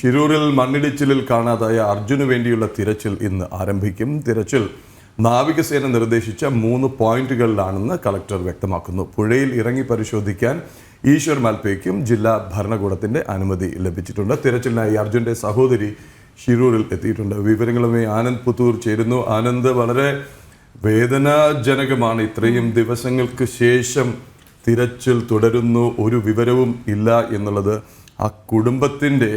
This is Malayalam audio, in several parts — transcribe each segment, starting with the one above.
ഷിരൂരിൽ മണ്ണിടിച്ചിലിൽ കാണാതായ അർജുന് വേണ്ടിയുള്ള തിരച്ചിൽ ഇന്ന് ആരംഭിക്കും. തിരച്ചിൽ നാവികസേന നിർദ്ദേശിച്ച മൂന്ന് പോയിന്റുകളിലാണെന്ന് കളക്ടർ വ്യക്തമാക്കുന്നു. പുഴയിൽ ഇറങ്ങി പരിശോധിക്കാൻ ഈശ്വർ മാൽപേക്കും ജില്ലാ ഭരണകൂടത്തിന്റെ അനുമതി ലഭിച്ചിട്ടുണ്ട്. തിരച്ചിലിനായി അർജുന്റെ സഹോദരി ഷിരൂരിൽ എത്തിയിട്ടുണ്ട്. വിവരങ്ങളുമായി ആനന്ദ് പുത്തൂർ ചേരുന്നു. ആനന്ദ് വളരെ വേദനാജനകമാണ്. ഇത്രയും ദിവസങ്ങൾക്ക് ശേഷം തിരച്ചിൽ തുടരുന്നു. ഒരു വിവരവും ഇല്ല എന്നുള്ളത് ആ കുടുംബത്തിന്റെ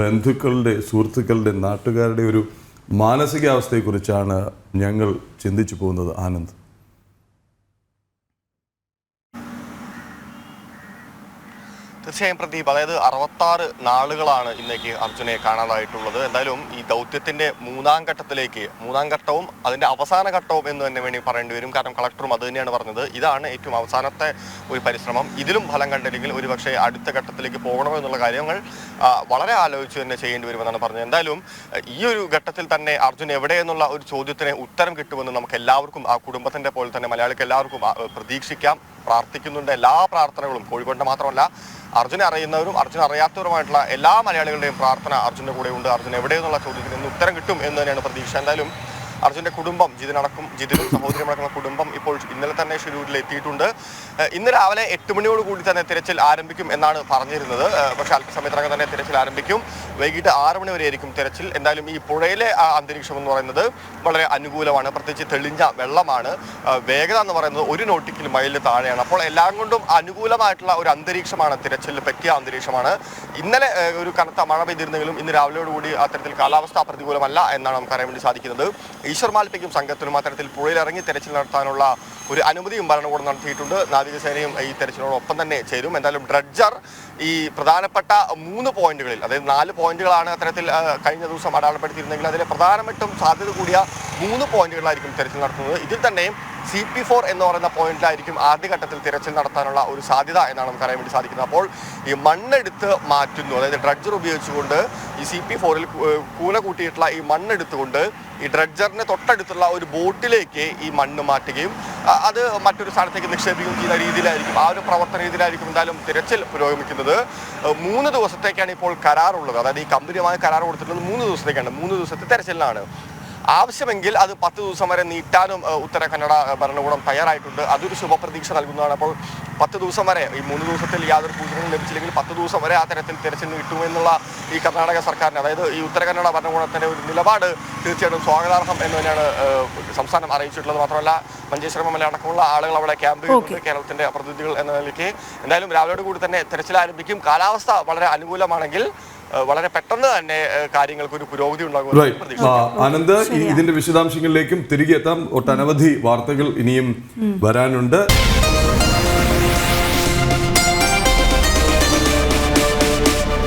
ബന്ധുക്കളുടെ സുഹൃത്തുക്കളുടെ നാട്ടുകാരുടെ ഒരു മാനസികാവസ്ഥയെക്കുറിച്ചാണ് ഞങ്ങൾ ചിന്തിച്ചു പോകുന്നത് ആനന്ദ്. തീർച്ചയായും പ്രദീപ് അതായത് അറുപത്താറ് നാളുകളാണ് ഇന്നേക്ക് അർജുനെ കാണാതായിട്ടുള്ളത്. എന്തായാലും ഈ ദൗത്യത്തിന്റെ മൂന്നാം ഘട്ടത്തിലേക്ക് മൂന്നാം ഘട്ടവും അതിന്റെ അവസാന ഘട്ടവും എന്ന് തന്നെ വേണ്ടി പറയേണ്ടി വരും. കാരണം കളക്ടറും അത് തന്നെയാണ് പറഞ്ഞത്. ഇതാണ് ഏറ്റവും അവസാനത്തെ ഒരു പരിശ്രമം. ഇതിലും ഫലം കണ്ടില്ലെങ്കിൽ ഒരുപക്ഷെ അടുത്ത ഘട്ടത്തിലേക്ക് പോകണമോ എന്നുള്ള കാര്യങ്ങൾ വളരെ ആലോചിച്ച് തന്നെ ചെയ്യേണ്ടി വരുമെന്നാണ് പറഞ്ഞത്. എന്തായാലും ഈ ഒരു ഘട്ടത്തിൽ തന്നെ അർജുൻ എവിടെയെന്നുള്ള ഒരു ചോദ്യത്തിന് ഉത്തരം കിട്ടുമെന്ന് നമുക്ക് എല്ലാവർക്കും ആ കുടുംബത്തിന്റെ പോലെ തന്നെ മലയാളിക്ക് എല്ലാവർക്കും പ്രതീക്ഷിക്കാം. പ്രാർത്ഥിക്കുന്നുണ്ട്. എല്ലാ പ്രാർത്ഥനകളും കോഴിക്കോടിന്റെ മാത്രമല്ല അർജുനെ അറിയുന്നവരും അർജുന അറിയാത്തവരുമായിട്ടുള്ള എല്ലാ മലയാളികളുടെയും പ്രാർത്ഥന അർജുന്റെ കൂടെ ഉണ്ട് അർജുൻ എവിടെയെന്നുള്ള ചോദ്യത്തിന് ഇന്ന് ഉത്തരം കിട്ടും എന്ന് തന്നെയാണ് പ്രതീക്ഷ. എന്തായാലും അർജുന്റെ കുടുംബം ജിതിനടക്കം ജിതിനും സഹോദരിയും അടക്കുന്ന കുടുംബം ഇപ്പോൾ ഇന്നലെ തന്നെ ഷിരൂരിൽ എത്തിയിട്ടുണ്ട്. ഇന്ന് രാവിലെ എട്ട് മണിയോട് കൂടി തന്നെ തിരച്ചിൽ ആരംഭിക്കും എന്നാണ് പറഞ്ഞിരുന്നത്. പക്ഷേ അല്പസമയത്തിനകം തന്നെ തിരച്ചിൽ ആരംഭിക്കും. വൈകിട്ട് ആറ് മണി വരെ ആയിരിക്കും തിരച്ചിൽ. എന്തായാലും ഈ പുഴയിലെ അന്തരീക്ഷം എന്ന് പറയുന്നത് വളരെ അനുകൂലമാണ്. പ്രത്യേകിച്ച് തെളിഞ്ഞ വെള്ളമാണ്. വേഗത എന്ന് പറയുന്നത് ഒരു നോട്ടിക്കൽ മൈലിന് താഴെയാണ്. അപ്പോൾ എല്ലാം കൊണ്ടും അനുകൂലമായിട്ടുള്ള ഒരു അന്തരീക്ഷമാണ് തിരച്ചിലിന് പറ്റിയ അന്തരീക്ഷമാണ്. ഇന്നലെ ഒരു കനത്ത മഴ പെയ്തിരുന്നെങ്കിലും ഇന്ന് രാവിലെയോടുകൂടി അത്തരത്തിൽ കാലാവസ്ഥ പ്രതികൂലമല്ല എന്നാണ് നമുക്ക് അറിയാൻ വേണ്ടി സാധിക്കുന്നത്. ഈശ്വർ മാൽപ്പയ്ക്കും സംഘത്തിനും അത്തരത്തിൽ പുഴയിലിറങ്ങി തെരച്ചിൽ നടത്താനുള്ള ഒരു അനുമതിയും ഭരണകൂടം നടത്തിയിട്ടുണ്ട്. നാവികസേനയും ഈ തെരച്ചിലിനോടൊപ്പം തന്നെ ചേരും. എന്തായാലും ഡ്രഡ്ജർ ഈ പ്രധാനപ്പെട്ട മൂന്ന് പോയിന്റുകളിൽ അതായത് നാല് പോയിന്റുകളാണ് അത്തരത്തിൽ കഴിഞ്ഞ ദിവസം അടയാളപ്പെടുത്തിയിരുന്നെങ്കിൽ അതിലെ പ്രധാനമായിട്ടും സാധ്യത കൂടിയ മൂന്ന് പോയിന്റുകളായിരിക്കും തെരച്ചിൽ നടത്തുന്നത്. ഇതിൽ തന്നെ സി പി ഫോർ എന്ന് പറയുന്ന പോയിന്റിലായിരിക്കും ആദ്യഘട്ടത്തിൽ തിരച്ചിൽ നടത്താനുള്ള ഒരു സാധ്യത എന്നാണ് നമുക്ക് അറിയാൻ വേണ്ടി സാധിക്കുന്നത്. അപ്പോൾ ഈ മണ്ണെടുത്ത് മാറ്റുന്നു. അതായത് ഡ്രഡ്ജർ ഉപയോഗിച്ചുകൊണ്ട് ഈ സി പി ഫോറിൽ കൂന കൂട്ടിയിട്ടുള്ള ഈ മണ്ണെടുത്തുകൊണ്ട് ഈ ഡ്രഡ്ജറിന് തൊട്ടടുത്തുള്ള ഒരു ബോട്ടിലേക്ക് ഈ മണ്ണ് മാറ്റുകയും അത് മറ്റൊരു സ്ഥലത്തേക്ക് നിക്ഷേപിക്കുകയും ചെയ്യുന്ന രീതിയിലായിരിക്കും ആ ഒരു പ്രവർത്തന രീതിയിലായിരിക്കും എന്തായാലും തിരച്ചിൽ പുരോഗമിക്കുന്നത്. മൂന്ന് ദിവസത്തേക്കാണ് ഇപ്പോൾ കരാറുള്ളത്. അതായത് ഈ കമ്പനിയുമായി കരാർ കൊടുത്തിട്ടുള്ളത് മൂന്ന് ദിവസത്തേക്കാണ്. മൂന്ന് ദിവസത്തെ തെരച്ചിലിനാണ്. ആവശ്യമെങ്കിൽ അത് പത്ത് ദിവസം വരെ നീട്ടാനും ഉത്തര കന്നഡ ഭരണകൂടം തയ്യാറായിട്ടുണ്ട്. അതൊരു ശുഭപ്രതീക്ഷ നൽകുന്നതാണ്. അപ്പോൾ പത്ത് ദിവസം വരെ ഈ മൂന്ന് ദിവസത്തിൽ യാതൊരു സൂചനയും ലഭിച്ചില്ലെങ്കിൽ പത്ത് ദിവസം വരെ ആ തരത്തിൽ തിരച്ചിൽ കിട്ടുമെന്നുള്ള ഈ കർണാടക സർക്കാരിന് അതായത് ഈ ഉത്തര കന്നഡ ഭരണകൂടത്തിന്റെ ഒരു നിലപാട് തീർച്ചയായിട്ടും സ്വാഗതാർഹം എന്ന് തന്നെയാണ് സംസ്ഥാനം അറിയിച്ചിട്ടുള്ളത്. മാത്രമല്ല മഞ്ചേശ്വരം അടക്കമുള്ള ആളുകൾ അവിടെ ക്യാമ്പ് ചെയ്യുന്നുണ്ട് കേരളത്തിന്റെ പ്രതിനിധികൾ എന്ന നിലയ്ക്ക്. എന്തായാലും രാവിലെയോട് കൂടി തന്നെ തെരച്ചിൽ ആരംഭിക്കും. കാലാവസ്ഥ വളരെ അനുകൂലമാണെങ്കിൽ വളരെ പെട്ടെന്ന് തന്നെ കാര്യങ്ങൾക്ക് ഒരു പുരോഗതി ഉണ്ടാകും ആനന്ദ് ഇതിന്റെ വിശദാംശങ്ങളിലേക്കും തിരികെ എത്താം. ഒട്ടനവധി വാർത്തകൾ ഇനിയും വരാനുണ്ട്.